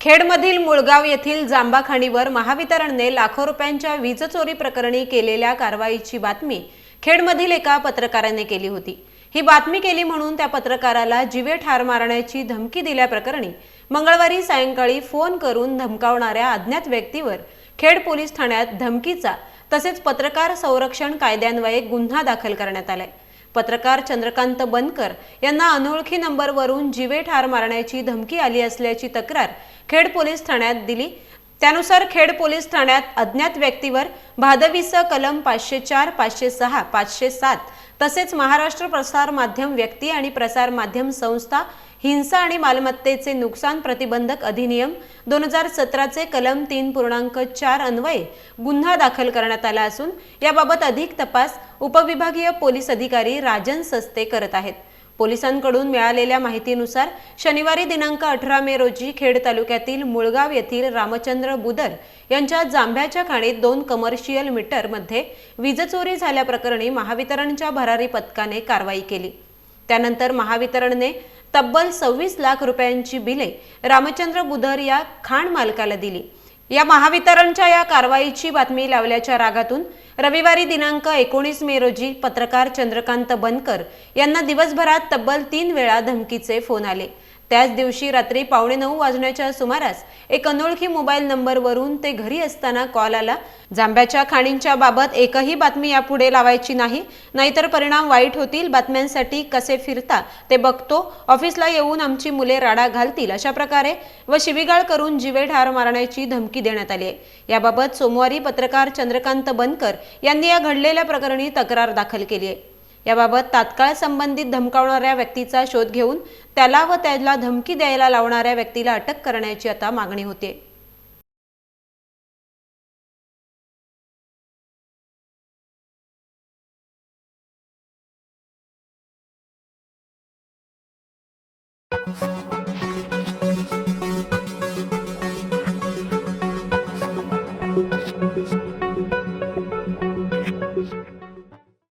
खेडमधील मुळगाव येथील जांबाखाणीवर महावितरणने लाखो रुपयांच्या वीज चोरी प्रकरणी केलेल्या कारवाईची बातमी खेडमधील एका पत्रकाराने केली होती. ही बातमी केली म्हणून त्या पत्रकाराला जिवे ठार मारण्याची धमकी दिल्याप्रकरणी मंगळवारी सायंकाळी फोन करून धमकावणाऱ्या अज्ञात व्यक्तीवर खेड पोलीस ठाण्यात धमकीचा तसेच पत्रकार संरक्षण कायद्यान्वये गुन्हा दाखल करण्यात आलाय. पत्रकार चंद्रकांत बनकर यांना अनोळखी नंबरवरून जीवे ठार मारण्याची धमकी आली असल्याची तक्रार खेड पोलीस ठाण्यात दिली. त्यानुसार खेड पोलीस ठाण्यात अज्ञात व्यक्तीवर भादवीचं कलम पाचशे चार पाचशे सहा पाचशे सात तसेच महाराष्ट्र प्रसार माध्यम व्यक्ती आणि प्रसार माध्यम संस्था हिंसा आणि मालमत्तेचे नुकसान प्रतिबंधक अधिनियम दोन हजार सतराचे कलम तीन पूर्णांक चार अन्वये गुन्हा दाखल करण्यात आला असून याबाबत अधिक तपास उपविभागीय पोलीस अधिकारी राजन सस्ते करत आहेत. पोलिसांकडून मिळालेल्या माहितीनुसार शनिवारी दिनांक अठरा मे रोजी खेड तालुक्यातील मुळगाव येथील रामचंद्र बुदर यांच्या जांभ्याच्या खाणीत दोन कमर्शियल मीटरमध्ये वीजचोरी झाल्याप्रकरणी महावितरणच्या भरारी पथकाने कारवाई केली. त्यानंतर महावितरणने तब्बल सव्वीस लाख रुपयांची बिले रामचंद्र बुधर या खाण मालकाला दिली. या महावितरणच्या या कारवाईची बातमी लावल्याच्या रागातून रविवारी दिनांक एकोणीस मे रोजी पत्रकार चंद्रकांत बनकर यांना दिवसभरात तब्बल तीन वेळा धमकीचे फोन आले. त्याच दिवशी रात्री पावणे नऊ वाजण्याच्या सुमारास एक अनोळखी मोबाईल नंबरवरून ते घरी असताना कॉल आला. जांभ्याच्या खाणींच्या बाबत एकही बातमी यापुढे लावायची नाही. नाहीतर परिणाम वाईट होतील बातम्यांसाठी कसे फिरता ते बघतो. ऑफिसला येऊन आमची मुले राडा घालतील अशा प्रकारे व शिवीगाळ करून जिवे ठार मारण्याची धमकी देण्यात आली आहे. याबाबत सोमवारी पत्रकार चंद्रकांत बनकर यांनी या घडलेल्या प्रकरणी तक्रार दाखल केली आहे. याबाबत तात्काळ संबंधित धमकावणाऱ्या व्यक्तीचा शोध घेऊन त्याला व त्याला धमकी द्यायला लावणाऱ्या व्यक्तीला अटक करण्याची आता मागणी होते.